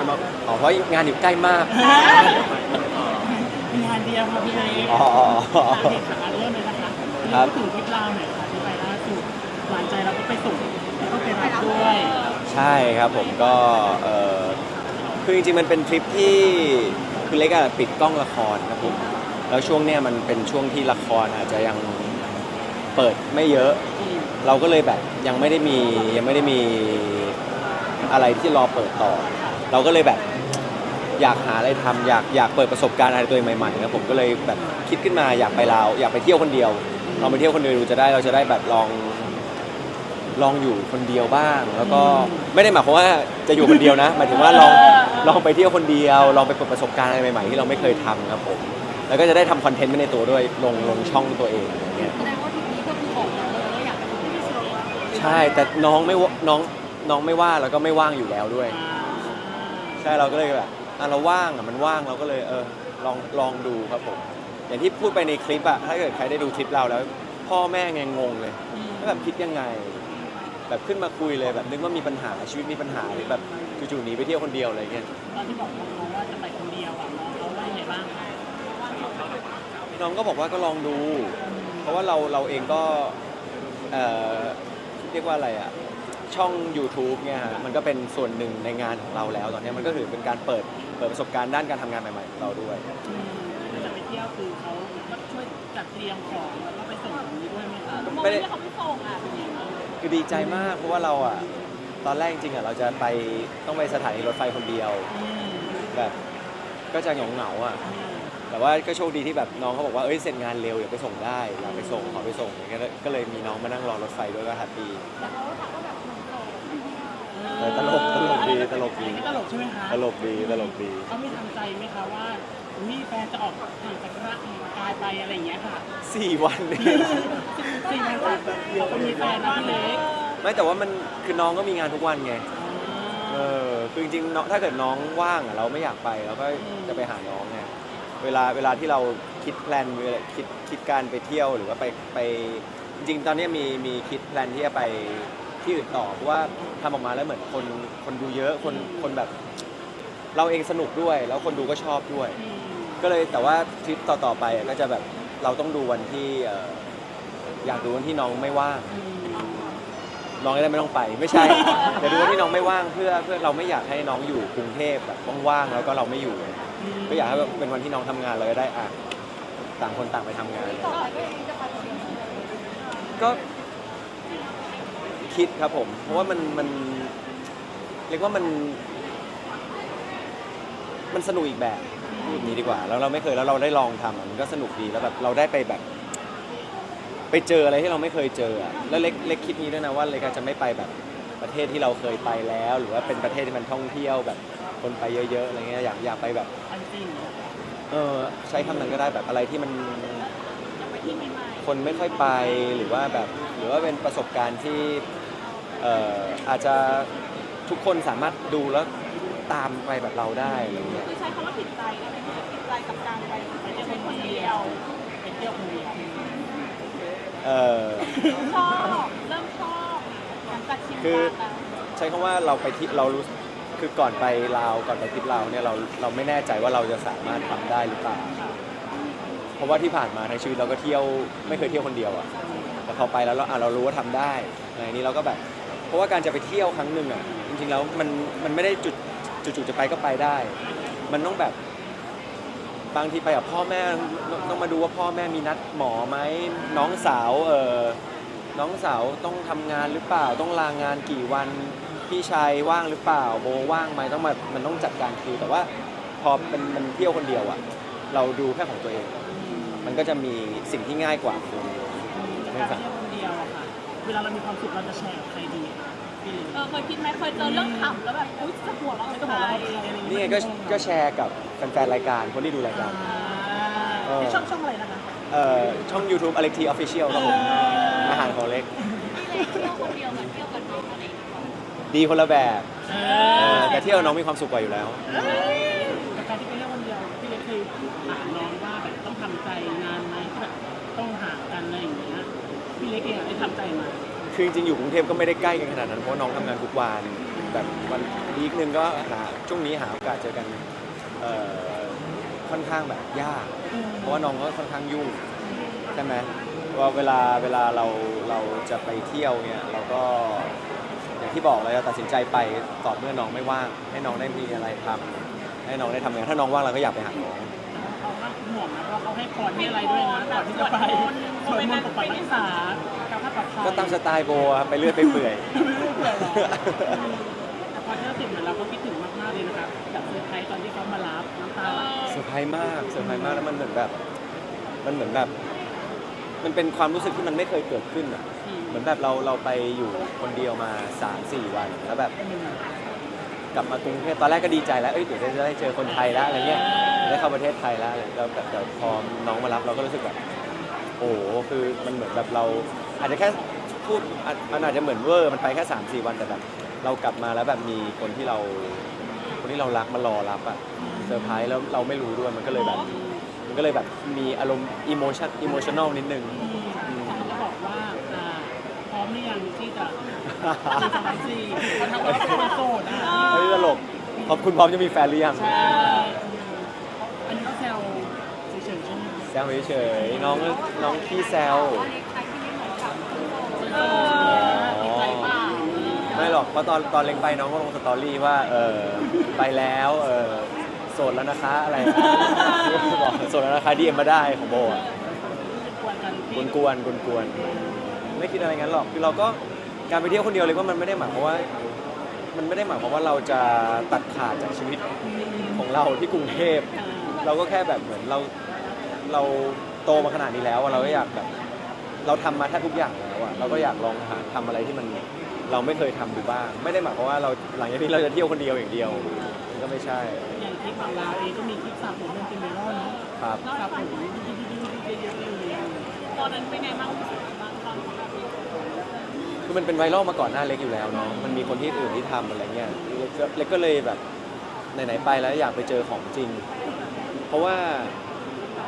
านมาอ๋อเพราะงานอยู่ใกล้มากมีงานเดียวค่ะพี่เล็กอ๋ออ๋ออ๋อโอเคค่ะเริ่มเลยนะคะครับพูดถึงทริปลาวหน่อยค่ะที่ไปล่าสุดหวานใจเราก็ไปส่งแล้วก็ไปรับด้วยใช่ครับผมก็เออคือจริงๆมันเป็นทริปที่คือเล็กอะปิดกล้องละครครับผมแล้วช่วงเนี้ยมันเป็นช่วงที่ละครอาจจะยังเปิดไม่เยอะเราก็เลยแบบยังไม่ได้มียังไม่ได้มีอะไรที่รอเปิดต่อ เราก็เลยแบบอยากหาอะไรทำอยากอยากเปิดประสบการณ์อะไรตัวเองใหม่ๆครับผมก็เลยแบบคิดขึ้นมาอยากไปลาวอยากไปเที่ยวคนเดียวลองไปเที่ยวคนเดียวดูจะได้เราจะได้แบบลองลองอยู่คนเดียวบ้าง แล้วก็ไม่ได้หมายความว่าจะอยู่คนเดียวนะหมายถึงว่าลองลองไปเที่ยวคนเดียว ลองไปเปิดประสบการณ์อะไรใหม่ๆที่เราไม่เคยทำครับผมแล้วก็จะได้ทำคอนเทนต์ไปในตัวด้วยลงลงช่องตัวเองอะไรเงี้ยแสดงว่าทริปนี้ก็คือบอกเลยว่าอยากไปที่สุดใช่แต่น้องไม่วน้องน้องไม่ว่าแล้วก็ไม่ว่างอยู่แล้วด้วย ใช่เราก็เลยแบบอะเราว่างอะมันว่างเราก็เลยเออลองลองดูครับผมอย่างที่พูดไปในคลิปอะถ้าเกิดใครได้ดูคลิปเราแล้ว พ่อแม่ไงงงเลยว่าแบบคิดยังไง แบบขึ้นมาคุยเลยแบบนึกว่ามีปัญหาชีวิตมีปัญหาหรือแบบจู่ๆหนีไปเที่ยวคนเดียวอะไรเงี้ยตอนที่บอกน้องว่าจะไปคนเดียวอะน้องเขาว่ายังไงบ้างคะน้องก็บอกว่าก็ลองดู เพราะว่าเราเราเองก็เอ่อเรียกว่าอะไรอะ ช่อง YouTube เนี่ยฮะมันก็เป็นส่วนหนึ่งในงานของเราแล้ว ตอนนี้มันก็ถือเป็นการเปิดเปิดประสบการณ์ด้านการทำงานใหม่ๆของเราด้วยอืมจะไปเที่ยวคือเขาก็ช่วยจัดเตรียมของแล้วก็ไปส่งตรงนี้ด้วยไหมคะโมเมนต์ที่เขาไปส่งอะเป็นยังไงคือดีใจมากเพราะว่าเราอะตอนแรกจริงๆอะเราจะไปต้องไปสถานีรถไฟคนเดียวอืมแบบก็จะเหงาเหงาๆอะแต่ว่าก็โชคดีที่แบบน้องเขาบอกว่าเอ้ยเสร็จงานเร็วอย่าไปส่งได้อยากไปส่งขอไปส่งอย่างเงี้ยก็เลยมีน้องมานั่งรอรถไฟด้วยก็แฮปปี้ แต่เขาก็ถามว่าแบบหนุ่มโสด เออตลกตลกดีตลกดีอันนี้ตลกใช่ไหมคะตลกดีตลกดี เขามีทำใจไหมคะว่าอุ้ยแฟนจะออกห่างจากร่างกายไปอะไรอย่างเงี้ยค่ะสี่วันเนี่ยสิ่งต่างๆเราก็มีแฟนนะพี่เล็กไม่แต่ว่ามันคือน้องก็มีงานทุกวันไงเออคือจริงๆน้องถ้าเกิดน้องว่างอะเราไม่อยากไปเราก็จะไปหาน้องไงเวลาเวลาที่เราคิดแพลนเวลาคิดคิดการไปเที่ยวหรือว่าไปไปจริงๆตอนเนี้ยมีมีคิดแพลนที่จะไป ที่อื่นต่อเพราะว่าทำออกมาแล้วเหมือนคนคนดูเยอะคนคนแบบ เราเองสนุกด้วย แล้วคนดูก็ชอบด้วย ก็เลยแต่ว่าทริปต่อๆไปอะก็จะแบบเราต้องดูวันที่เอ่ออยากดูวันที่น้องไม่ว่าง น้องจะได้ไม่ต้องไป ไม่ใช่เดี๋ยวดูว่าที่น้องไม่ว่างเพื่อเพื่อเราไม่อยากให้น้องอยู่กรุงเทพแบบว่างๆแล้วก็เราไม่อยู่ ก็อยากให้แบบเป็นวันที่น้องทำงานเราจะได้อะต่างคนต่างไปทำงาน ต่อไปก็ยังจะไปคนเดียวก็ คิดครับผม เพราะว่ามันมันเรียกว่ามัน มันสนุกอีกแบบพูดอย่างนี้ดีกว่า แล้วเราไม่เคยแล้วเราได้ลองทำอะมันก็สนุกดีแล้วแบบเราได้ไปแบบ ไปเจออะไรที่เราไม่เคยเจออะแล้วเล็กเล็กคิดนี้ด้วยนะว่าเล็กอาจจะไม่ไปแบบประเทศที่เราเคยไปแล้ว หรือว่าเป็นประเทศที่มันท่องเที่ยวแบบคนไปเยอะๆอะไรเงี้ยอยากอยากไปแบบ อันจริงเออใช้คำนั้นก็ได้แบบอะไรที่มันอยากไปที่ใหม่คนไม่ค่อยไปหรือว่าแบบ หรือว่าเป็นประสบการณ์ที่ เอ่ออาจจะทุกคนสามารถดูแล้วตามไปแบบเราได้อะไรเงี้ยๆคือใช้คำว่าผิดใจได้ไหมคะผิดใจกับการไปไปเที่ยวเป็นคคนนเดีเดียยววไปเที่ยวคนเดียวเออชอบเริ่มชอบหลังจากชิมคือบ้านแล้วใช้คำว่าเราไปที่เรารู้คือก่อนไปลาวก่อนไปทริปลาวเนี่ยเราเราไม่แน่ใจว่าเราจะสามารถทำได้หรือเปล่า เพราะว่าที่ผ่านมาในชีวิตเราก็เที่ยวไม่เคยเที่ยวคนเดียวอะแต่พอไปแล้วเราอะเรารู้ว่าทำได้ในนี้เราก็แบบ เพราะว่าการจะไปเที่ยวครั้งหนึ่งอะจริงๆแล้วมันมันไม่ได้จุดจู่ๆจะไปก็ไปได้ มันต้องแบบบางทีไปกับพ่อแม่ต้องมาดูว่าพ่อแม่มีนัดหมอไหมน้องสาวเออน้องสาวต้องทำงานหรือเปล่า ต้องลางานกี่วันพี่ชายว่างหรือเปล่าโบว่างไหมต้องมามันต้องจัดการคิวแต่ว่าพอเป็นมันเที่ยวคนเดียวอะเราดูแค่ของตัวเอง มันก็จะมีสิ่งที่ง่ายกว่าคือการเที่ยวคนเดียวอะค่ะเวลาเรามีความสุขเราจะแชร์กับใครดี เล็กเออเคยคิดไหมเคยเจอเรื่องขำแล้วแบบอุ้ยจะหัวเราะไม่ไม่ต้องต้บออกบอกว่าว่าใครอะไรอย่างนี่เงี้ไงยก็ก็แชร์กับแฟนๆรายการคนที่ดูรายการอ่าที่ช่องช่องอะไรนะคะเอ่อช่อง YouTube Alex T Official ครับผมอาหารของเล็ก เที่ยวคนเดียวกับเที่ยวกับน้องอะไรอย่างเงี้ยดีคนละแบบเอเอออแต่เที่ยวน้องมีความสุขกว่าอยู่แล้ว กับการที่ไปเที่ยวคนเดียวพี่เล็กเคยถามน้องว่าแบบต้องทำใจนานไหมที่แบบต้องห่างกันอะไรอย่างเงี้ยพี่เล็กเองอะได้ทำใจไหมา คือจริงๆอยู่กรุงเทพก็ไม่ได้ใกล้กันขนาดนั้นเพราะว่าน้องทำงานทุกวันแบบวันวีคหนึ่งก็หาช่วงนี้หาโอกาสเจอกันเอ่อค่อนข้างแบบยาก เพราะว่าน้องก็ค่อนข้างยุ่งใช่ไหมว่าเวลาเวลาเราเราจะไปเที่ยวเนี่ยเราก็อย่างที่บอกเลยเราตัดสินใจไปต่อเมื่อน้องไม่ว่าง ให้น้องได้มีอะไรทำให้น้องได้ทำงานถ้าน้องว่างเราก็อยากไปหาน้อง เขาก็ห่วงนะเพราะเขาให้พรให้อะไรด้วยนะก่อนที่จะไปสวดมนต์ปกปักรักษาการพัดปลอดภัย ก็ตามสไตล์โบอะไปเรื่อยไปเปื่อยไม่รู้เผื่อหรอแต่พอเที่ยวเสร็จเหมือนเราก็คิดถึงมากๆเลยนะครับจากเซอร์ไพรส์ตอนที่เขามารับน้ำตาไหลเซอร์ไพรส์มากเซอร์ไพรส์มากแล้วมันเหมือนแบบ มันเหมือนแบบ มันเป็นความรู้สึกที่มันไม่เคยเกิดขึ้นอะเหมือนแบบเราเราไปอยู่คนเดียวมา 3 4 วัน แล้วแบบกลับมากรุงเทพตอนแรกก็ดีใจแล้วเอ้ยเดี๋ยวจะได้เจอคนไทยแล้วอะไรเงี้ยได้เข้าประเทศไทยแล้วแล้วแบบเดี๋ยวพอน้องมารับเราก็รู้สึกแบบ โอ้โหคือมันเหมือนแบบเราอาจจะแค่ พูดอาจมันอาจจะเหมือนเวอร์มันไปแค่3 4วันแต่แบบเรากลับมาแล้วแบบมีคนที่เรา คนที่เรารักมารอรับอะเซอร์ไพรส์แล้วเราไม่รู้ด้วยมันก็เลยแบบ มันก็เลยแบบมีอารมณ์อิโมชันอิโมชันอลนิดนึง เขาก็บอกว่าอ่าพร้อมหรือยังที่จะเป็นสมาชิกเขาทำว่าเป็นคนโสดอะเฮ้ยตลกขอบคุณพร้อมจะมีแฟนหรือยังใช่อันนี้ก็แซวเฉยๆใช่ไหม แซวเฉยๆน้องน้องพี่แซว ออติดใจเปล่าไม่หรอกเพราะตอนตอนเล็งไปน้องก็ลงสตอรี่ว่าเออไปแล้วเออโสดแล้วนะคะอะไรบอกโสดแล้วนะคะดีเอ็มมาได้ของโบอะกวนกันกพี่วนกวนกวนกวนๆไม่คิดอะไรงั้นหรอกคือเราก็การไปเที่ยวคนเดียวเลยว่ามันไม่ได้หมายความว่า มันไม่ได้หมายความว่าเราจะตัดขาดจากชีวิตของเราที่กรุงเทพ เราก็แค่แบบเหมือนเราเราโตมาขนาดนี้แล้วอะเราก็อยากแบบ เราทำมาแทบทุกอย่างแล้วอะ เราก็อยากลองหาทำอะไรที่มันเราไม่เคยทำดูบ้าง ไม่ได้หมายความว่าเราหลังจากนี้เราจะเที่ยวคนเดียวอย่างเดียวมันก็ไม่ใช่อย่างคลิปของเราเองก็มีคลิปสระผมเป็นเมลอนเนาะครับ สระผมเยอะๆเลยตอนนั้นเป็นไงบ้างรู้สึกบ้างตอนที่แบบคือมันเป็นไวรัลมาก่อนหน้าเล็กอยู่แล้วเนาะ มันมีคนที่อื่นที่ทำอะไรเงี้ย เล็กก็เล็กก็เลยแบบไหนๆไปแล้วอยากไปเจอของจริง เพราะว่า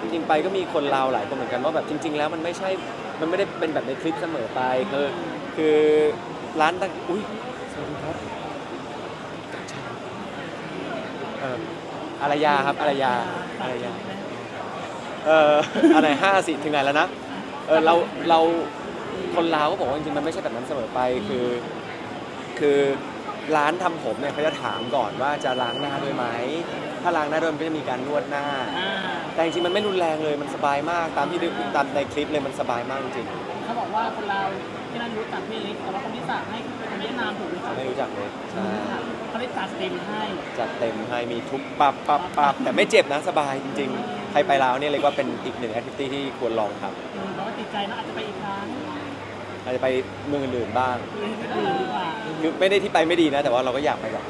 จริงๆไปก็มีคนลาวหลายคนเหมือนกันว่าแบบจริง ๆ แล้วมันไม่ใช่ มันไม่ได้เป็นแบบในคลิปเสมอไปคือคือร้านต่างอุ้ยสวัสดีครับเอออารยาครับอารยาอารยาเอ่ออะไรห้าสิถึงไหนแล้วนะเออเราเราคนลาวก็บอกว่าจริงๆมันไม่ใช่แบบนั้นเสมอไปคือ คือร้านทำผมเนี่ยเขาจะถามก่อนว่าจะล้างหน้าด้วยไหมถ้าล้างหน้าด้วยมันก็จะมีการนวดหน้า แต่จริงๆมันไม่รุนแรงเลยมันสบายมากตามที่ดูตามในคลิปเลยมันสบายมากจริงเขาบอกว่าคนเราที่นั่นรู้จักพี่เล็กแต่ว่าคนที่สระให้คือคนไม่นามถูกไหมครับไม่รู้จักเลยใช่เขาได้จัดเต็มให้จัดเต็มให้มีทุกปับปับปับแต่ไม่เจ็บนะสบายจริง ๆ ใครไปลาวเนี่ยเรียกว่าเป็นอีกหนึ่งแอคทิวิตี้ที่ควรลองทอืมเพราะว่าติดใจนะอาจจะไปอีกครั้งำอาจจะไปเมืองอื่นๆบ้าง หรืออื่นดีกว่าคือไม่ได้ที่ไปไม่ดีนะ แต่ว่าเราก็อยากไปแบบ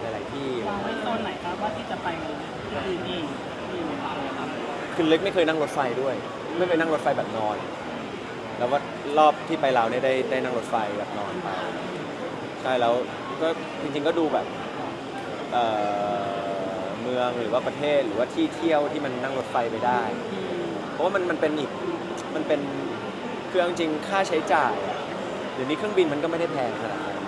หลายๆที่วางไว้โซนไหนครับว่าที่จะไปอื่นอีกอืม คือเล็กไม่เคยนั่งรถไฟด้วย ไม่เคยนั่งรถไฟแบบนอน แล้วว่ารอบที่ไปลาวเนี่ยได้ได้นั่งรถไฟแบบนอนไปใช่แล้วก็จริงๆก็ดูแบบเอ่อเมืองหรือว่าประเทศหรือว่าที่เที่ยวที่มันนั่งรถไฟไปได้ เพราะว่ามันมันเป็นอีกมันเป็นคือเอาจริงๆค่าใช้จ่ายอะเดี๋ยวนี้เครื่องบินมันก็ไม่ได้แพงขนาดนั้น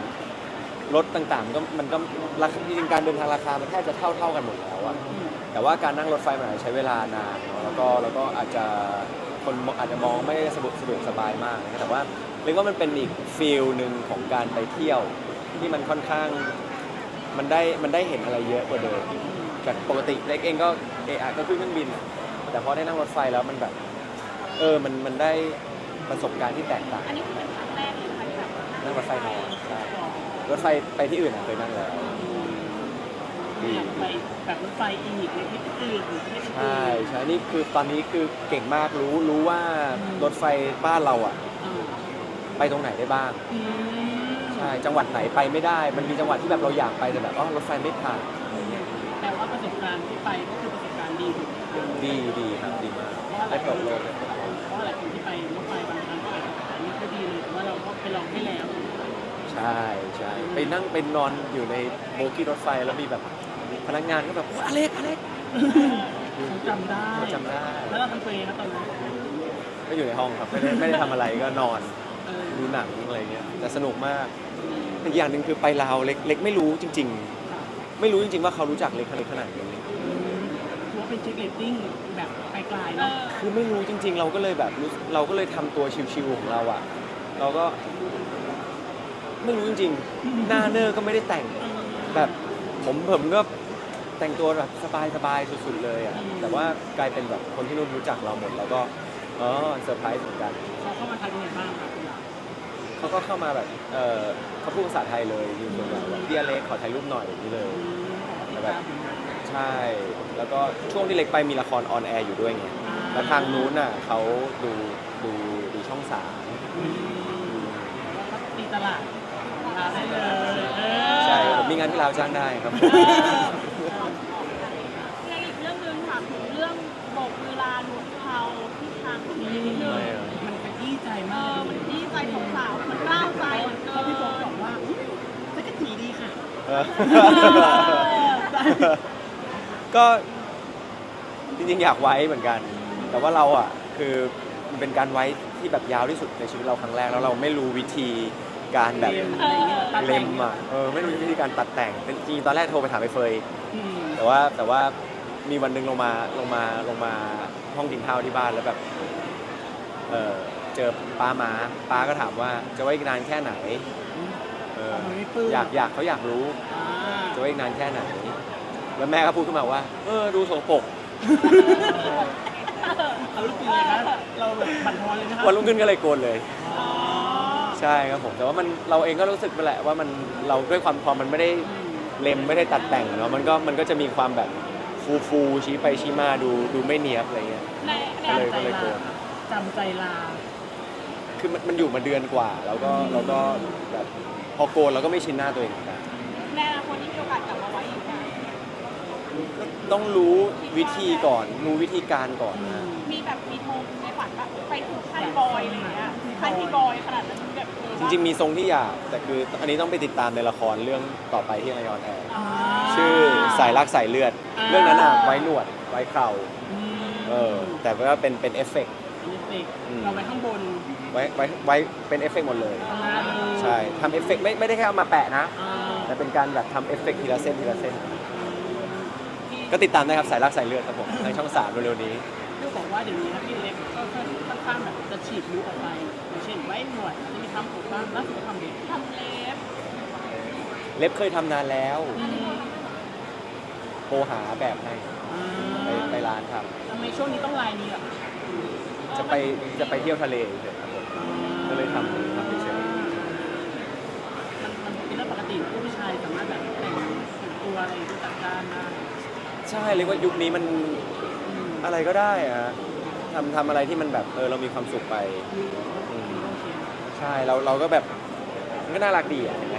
รถต่างๆก็มันก็ราคาจริงๆการเดินทางราคามันแทบจะเท่าๆกันหมดแล้วอะ แต่ว่าการนั่งรถไฟมันอาจจะใช้เวลานานเนอะแล้วก็แล้วก็อาจจะคนอาจจะมองไม่ได้สะดวกสะดวกสบายมากนะแต่ว่าเรียกว่ามันเป็นอีกฟีลหนึ่งของการไปเที่ยวที่มันค่อนข้างมันได้มันได้เห็นอะไรเยอะกว่าเดิมจากปกติเล็กเองก็เออก็ขึ้นเครื่องบินอะแต่พอได้นั่งรถไฟแล้วมันแบบเออมันมันได้ประสบการณ์ที่แตกต่าง อันนี้คือเป็นครั้งแรกเลยค่ะที่แบบนั่งรถไฟนอนใช่รถไฟไปที่อื่นอะเคยนั่งแล้ว อยากไปแบบรถไฟอีกในที่อื่นหรือที่อื่นใช่ใช่นี่คือตอนนี้คือเก่งมากรู้รู้ว่ารถไฟบ้านเราอะ อ่าไปตรงไหนได้บ้างอืมใช่จังหวัดไหนไปไม่ได้ มันมีจังหวัดที่แบบเราอยากไปแต่แบบอ๋อรถไฟไม่ผ่านแต่ว่าประสบการณ์ที่ไปก็คือประสบการณ์ดีถูกไหมครับดีดีครับดีมากได้เปิดโลกเลยเพราะหลายคนที่ไปรถไฟบางครั้งก็อาจจะอันนี้ก็ดีเลยแต่ว่าเราก็ไปลองให้แล้ว ใช่ใช่ไปนั่งเป็นนอนอยู่ในโบกี้รถไฟแล้วมีแบบ พนักงานก็แบบโอ้อเล็กอเล็กเขาจำได้เราจำได้ แล้วเราทำตัวเองนะตอนนั้นก็อยู่ในห้องครับไม่ได้ไม่ได้ทำอะไรก็นอนเออดูหนังอะไรเงี้ยแต่สนุกมากอืมแต่อย่างหนึ่งคือไปลาวเล็กเล็กไม่รู้จริง ๆ ไม่รู้จริง ๆ ว่าเขารู้จักเล็กขนาดขนาดนี้ถือว่าเป็นเช็คเรตติ้งแบบไกลๆเอเนาะอคือไม่รู้จริง ๆ เราก็เลยแบบรู้เราก็เลยทำตัวชิวๆของเราอะเราก็ ไม่รู้จริงๆหน้าเนอร์ก็ไม่ได้แต่งแบบ ผมผมก็แต่งตัวแบบสบายๆสุดๆเลยอะแต่ว่ากลายเป็นแบบคนที่นู่นรู้จักเราหมด แล้วก็อ๋อเซอร์ไพรส์เหมือนกัน เขาเข้ามาทายเป็นไงบ้างครับคุณหลานเขาก็เข้ามาแบบเออเขาพูดภาษาไทยเลยยืนส่วนใหญ่แบบพี่อเล็กขอถ่ายรูปหน่อยอย่างนี้เลยแต่แบบ ใช่ แล้วก็ช่วงที่เล็กไปมีละครออนแอร์อยู่ด้วยไง แล้วทางนู้นน่ะเขาดูดูดูช่องสาม ตีตลาดลาได้เลยเออใช่ผ มมีงานที่ลาวจ้างได้ครับในอีกเรื่องหนึงถามถึงเรื่องโบกมือลาหนุนเขาที่ทางนี้นิดนึงไม่อะมันขยี้ใจเอมากอมันดีใจของสาวมันกล้าวใจเหลือเพราะพี่โบเกิอนกว่าอุ๊ยจักรจีดีค่ะเออก็จริงๆอยากไว้เหมือนกัน แต่ว่าเราอะคือมันเป็นการไว้ที่แบบยาวที่สุดในชีวิตเราครั้งแรกแล้วเราไม่รู้วิธี การแบบอะไรเงี้ยตัดเล็แต่งมอะเออไม่รู้วิธีการตัดแต่งแต่จริงๆตอนแรกโทรไปถามไปเฟย อืมแต่ว่าแต่ว่ามีวันหนึ่งลงมาลงมาลงมาห้องกินข้าวที่บ้านแล้วแบบเออเจอป้ามาป้าก็ถามว่าจะไว้อีกนานแค่ไหนเออมันไม่ปลื้มอยากอยากเขาอยากรู้อ่าจะไว้อีกนานแค่ไหน แล้วแม่ก็พูดขึ้นมาว่า เออดูโสกปรกเขารู้สึกยังไงคะเราแบบบั่นทอนเลยนะคะวันรุ่งขึ้นก็เลยโกนเลยอ๋อ ใช่ครับผมแต่ว่ามันเราเองก็รู้สึกไปแหละว่ามันเราด้วยความพอมันไม่ได้อืมเล็มไม่ได้ตัดแต่งเนาะมันก็มันก็จะมีความแบบฟูฟูๆชี้ไปชี้มาดูดูไม่เนียบอะไรเงี้ย ในในก็เลยจำใจลาจำใจลาคือมันมันอยู่มาเดือนกว่า แล้วก็เราก็แบบพอโกนเราก็ไม่ชินหน้าตัวเองเหมือนกันในอนาคตที่มีโอกาสกลับมาไว้อีกไหมก็ต้องรู้วิธีก่อนรู้วิธีการก่อนนะ มีแบบมีธงในฝันแบบไปถึงขั้นบอยอะไรอย่างเงี้ยขั้นที่บอยขนาดนั้นแบบ จริงๆมีทรงที่อยากแต่คืออันนี้ต้องไปติดตามในละครเรื่องต่อไปที่ไอออนแอร์อ่าชื่อสายรักสายเลือดอ่าเรื่องนั้นอะไว้หนวดไว้เข่าอืมเออแต่ว่าเป็นเป็นเอฟเฟกต์เป็นเอฟเฟกต์อืมเราไปข้างบนไว้ไว้ไว้เป็นเอฟเฟกต์หมดเลยข้างล่างดูใช่ทำเอฟเฟกต์ไม่ไม่ได้แค่เอามาแปะนะอ่าแต่เป็นการแบบทำเอฟเฟกต์ทีละเส้นทีละเส้น ก็ติดตามได้ครับสายรักสายเลือดครับผมทางช่องสามเร็วๆนี้ ดูบอกว่าเดี๋ยวนี้นะพี่เล็กก็ค่อนข้างแบบจะฉีดลุกออกไปอย่างเช่นไว้หนวดจะมีทำผมบ้างล่าสุดก็ทำเด็กทำเล็บเล็บเคยทำนานแล้วอืมโทรหาแบบให้อ่าไปไปร้านททำไมช่วงนี้ต้องลายนี้อะำจะไปจะไปเที่ยวทะเลเฉยๆครับผมก็เลยทำทำเฉยมันมันเป็นเรื่องปกติที่ผู้ชายสามารถแบบแต่งแต่งตัวอะไรจัดการได้ๆใช่เรียกว่ายุคนี้มัน อะไรก็ได้อะทำทำอะไรที่มันแบบเออเรามีความสุขไปใช่เราเราก็แบบมันก็น่ารักดีอะเห็นไหม